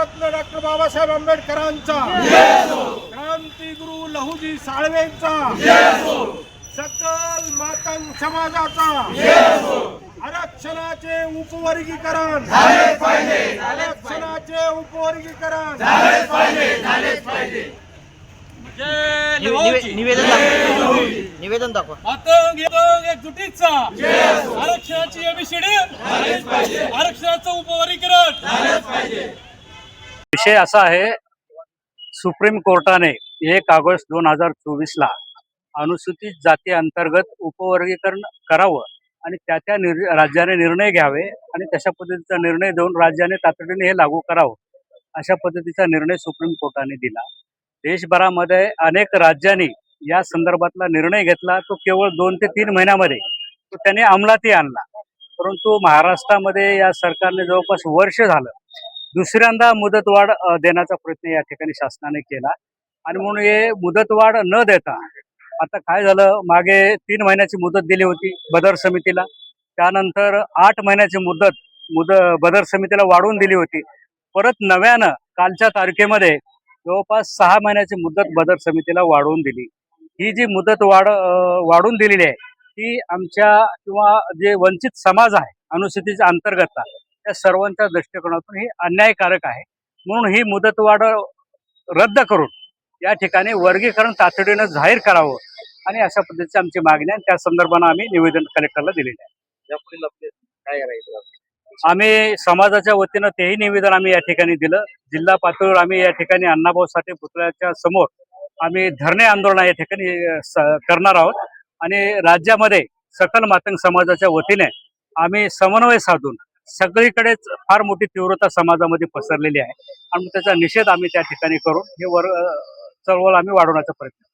Bharat Ratna doctor Babasaheb आंबेडकरांचा. क्रांतिगुरु लहुजी साळवेंचा. सकल मातंग समाजाचा. आरक्षणाचे उपवर्गीकरण. आरक्षणाचे उपवर्गीकरण. निवे- निवे- निवेदन दाखवा. निवेदन दाखवा. मातंग येतंग एकजुटीचा आरक्षणाची एबीसीडी. आरक्षणाचं उपवर्गीकरण. विषय असा आहे सुप्रीम कोर्टाने एक ऑगस्ट दोन हजार चोवीस ला अनुसूचित जाती अंतर्गत उपवर्गीकरण करावं आणि त्या त्या निर राज्याने निर्णय घ्यावे आणि तशा पद्धतीचा निर्णय देऊन राज्याने तातडीने हे लागू करावं अशा पद्धतीचा निर्णय सुप्रीम कोर्टाने दिला. देशभरामध्ये अनेक राज्यांनी या संदर्भातला निर्णय घेतला. तो केवळ दोन ते तीन महिन्यामध्ये तो त्याने अंमलातही आणला. परंतु महाराष्ट्रामध्ये या सरकारने जवळपास वर्ष झालं दुसऱ्यांदा मुदतवाढ देण्याचा प्रयत्न या ठिकाणी शासनाने केला. आणि म्हणून हे मुदतवाढ न देता आता काय झालं? मागे तीन महिन्याची मुदत दिली होती बदर समितीला. त्यानंतर आठ महिन्याची मुदत मुद बदर समितीला वाढवून दिली होती. परत नव्यानं कालच्या तारखेमध्ये जवळपास सहा महिन्याची मुदत बदर समितीला वाढवून दिली. ही जी मुदत वाढ वाढून वाढवून दिलेली आहे ती आमच्या किंवा जे वंचित समाज आहे अनुसूचित अंतर्गत त्या सर्वांच्या दृष्टिकोनातून ही अन्यायकारक आहे. म्हणून ही मुदतवाढ रद्द करून या ठिकाणी वर्गीकरण तातडीनं जाहीर करावं आणि अशा पद्धतीची आमची मागणी आहे. आणि त्या संदर्भानं आम्ही निवेदन कलेक्टरला दिलेलं आहे. यापुढील काय आम्ही समाजाच्या वतीनं तेही निवेदन आम्ही या ठिकाणी दिलं. जिल्हा पातळीवर आम्ही या ठिकाणी अण्णाभाऊ साठे पुतळ्याच्या समोर आम्ही धरणे आंदोलन या ठिकाणी करणार आहोत. आणि राज्यामध्ये सकल मातंग समाजाच्या वतीने आम्ही समन्वय साधून सगळीकडेच फार मोठी तीव्रता समाजामध्ये पसरलेली आहे. आणि त्याचा निषेध आम्ही त्या ठिकाणी करून हे वर चळवळ आम्ही वाढवण्याचा प्रयत्न